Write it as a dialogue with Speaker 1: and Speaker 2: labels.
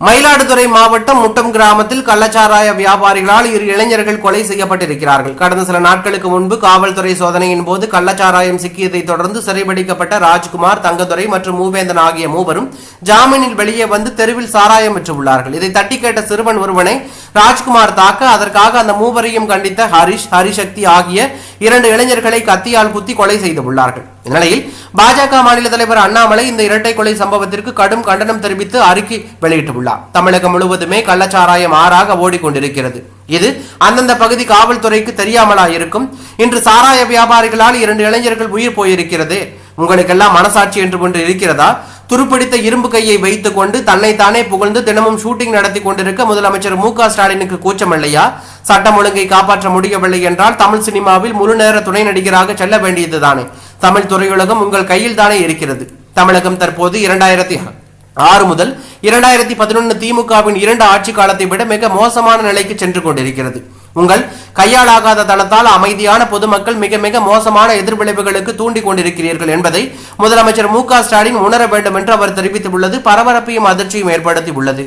Speaker 1: மயிலாடுதுறை மாவட்டம் முட்டம் கிராமத்தில் கள்ளச்சாராய வியாபாரிகளால் இரு இளைஞர்கள் கொலை செய்யப்பட்டிருக்கிறார்கள். கடந்த சில நாட்களுக்கு முன்பு காவல்துறை சோதனையின் போது கள்ளச்சாராயம் சிக்கியதை தொடர்ந்து சிறைபிடிக்கப்பட்ட ராஜ்குமார் தங்கதுரை மற்றும் மூவேந்தன் ஆகிய மூவரும் ஜாமீனில் வெளியே வந்து தெருவில் சாராயம் விற்றுள்ளார்கள் இதை தட்டி கேட்ட சிறுவன் ஒருவனை ராஜ்குமார் தாக்க அதற்காக அந்த மூவரையும் கண்டித்த ஹரிஷ் ஹரிசக்தி ஆகிய இரண்டு இளைஞர்களை கத்தியால் குத்தி கொலை செய்துள்ளார்கள் இந்நிலையில் பாஜக மாநில தலைவர் அண்ணாமலை இந்த இரட்டை கொலை சம்பவத்திற்கு கடும் கண்டனம் தெரிவித்து அறிக்கை வெளியிட்டுள்ளார். தமிழகம் முழுவதுமே கள்ளச்சாராயம் ஆறாக ஓடிக்கொண்டிருக்கிறது. இது அந்தந்த பகுதி காவல்துறைக்கு தெரியாமலா இருக்கும் இன்று சாராய வியாபாரிகளால் இரண்டு இளைஞர்கள் உயிர் போயிருக்கிறது. உங்களுக்கெல்லாம் மனசாட்சி என்று ஒன்று இருக்கிறதா? துருப்பிடித்த இரும்பு கையை வைத்துக் கொண்டு தன்னைத்தானே புகழ்ந்து தினமும் ஷூட்டிங் நடத்தி கொண்டிருக்க முதலமைச்சர் மு க ஸ்டாலினுக்கு கூச்சமில்லையா சட்டம் ஒழுங்கை காப்பாற்ற முடியவில்லை என்றால் தமிழ் சினிமாவில் முழு நேர துணை நடிகராக செல்ல வேண்டியதுதானே. தமிழ் துறையுலகம் உங்கள் கையில் தானே இருக்கிறது. தமிழகம் தற்போது இரண்டாயிரத்தி ஆறு முதல் இரண்டாயிரத்தி பதினொன்று திமுகவின் இரண்டு ஆட்சி காலத்தை விட மிக மோசமான நிலைக்கு சென்று கொண்டிருக்கிறது. உங்கள் கையாளாகாத தளத்தால் அமைதியான பொதுமக்கள் மிக மிக மோசமான எதிர்விளைவுகளுக்கு தூண்டிக் கொண்டிருக்கிறீர்கள் என்பதை முதலமைச்சர் மு க ஸ்டாலின் உணர வேண்டும் என்று அவர் தெரிவித்துள்ளது. பரபரப்பையும் அதிர்ச்சியும் ஏற்படுத்தி உள்ளது